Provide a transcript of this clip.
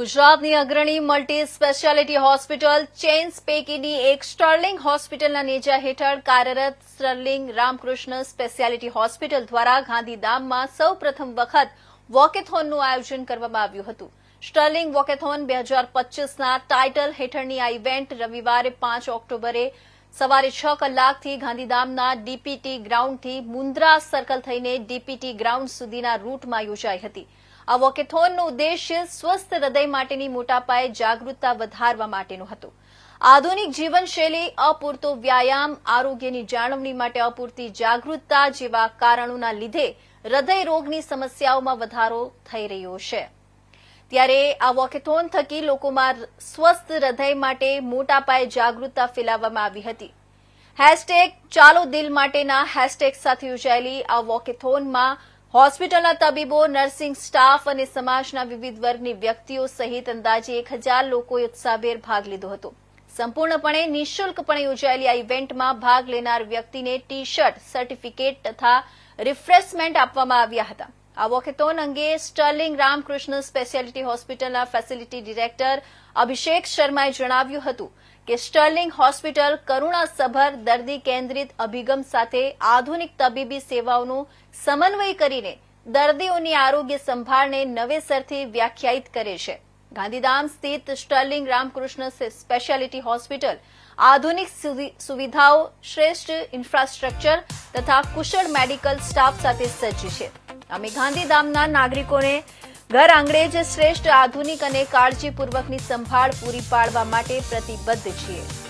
ગુજરાતની અગ્રણી multi speciality hospital chains પૈકીની એક સ્ટર્લિંગ હોસ્પિટલના નેજા હેઠળ કાર્યરત સ્ટર્લિંગ રામકૃષ્ણ સ્પેશિયાલિટી હોસ્પિટલ દ્વારા ગાંધીધામમાં સૌ પ્રથમ વખત વોકેથોનનું આયોજન કરવામાં આવ્યું હતું. સ્ટર્લિંગ વોકેથોન બે હજાર પચીસના ટાઇટલ હેઠળની આ ઇવેન્ટ રવિવારે પાંચ ઓક્ટોબરે સવારે છ કલાકથી ગાંધીધામના ડીપીટી ગ્રાઉન્ડથી મુન્દ્રા સર્કલ થઈને ડીપીટી ગ્રાઉન્ડ સુધીના રૂટમાં યોજાઈ હતી. આ વોકેથોનનો ઉદ્દેશ્ય સ્વસ્થ હૃદય માટેની મોટા પાયે જાગૃતતા વધારવા માટેનો હતો. આધુનિક જીવનશૈલી, અપૂરતો વ્યાયામ, આરોગ્યની જાળવણી માટે અપૂરતી જાગૃતતા જેવા કારણોના લીધે હૃદય રોગની સમસ્યાઓમાં વધારો થઈ રહ્યો છે. ત્યારે આ વોકેથોન થકી લોકોમાં સ્વસ્થ હૃદય માટે મોટા પાયે જાગૃતતા ફેલાવવામાં આવી હતી. હેશટેગ ચાલો દિલ માટેના હેશટેગ સાથે યોજાયેલી આ વોકેથોનમાં હોસ્પિટલના તબીબો નર્સિંગ સ્ટાફ અને સમાજના વિવિધ વર્ગની વ્યક્તિઓ સહિત અંદાજે એક હજાર લોકોએ ઉત્સાહભેર ભાગ લીધો હતો. સંપૂર્ણપણે નિઃશુલ્કપણે યોજાયેલી આ ઇવેન્ટમાં ભાગ લેનાર વ્યક્તિને ટી શર્ટ સર્ટિફિકેટ તથા રિફ્રેશમેન્ટ આપવામાં આવ્યા હતા. આ વોકેથોન અંગે સ્ટર્લિંગ રામકૃષ્ણ સ્પેશિયાલિટી હોસ્પિટલના ફેસિલિટી ડિરેક્ટર અભિષેક શર્માએ જણાવ્યું હતું કે સ્ટર્લિંગ હોસ્પિટલ કરુણાસભર દર્દી કેન્દ્રિત અભિગમ સાથે આધુનિક તબીબી સેવાઓનો સમન્વય કરીને દર્દીઓની આરોગ્ય સંભાળને નવેસરથી વ્યાખ્યાયિત કરે છે. ગાંધીધામ સ્થિત સ્ટર્લિંગ રામકૃષ્ણ સ્પેશિયાલિટી હોસ્પિટલ આધુનિક સુવિ- સુવિધાઓ, શ્રેષ્ઠ ઇન્ફ્રાસ્ટ્રક્ચર તથા કુશળ મેડિકલ સ્ટાફ સાથે સજ્જ છે. અમે ગાંધીધામના નાગરિકોને ઘર આંગણે જ શ્રેષ્ઠ, આધુનિક અને કાળજીપૂર્વકની સંભાળ પૂરી પાડવા માટે પ્રતિબદ્ધ છીએ.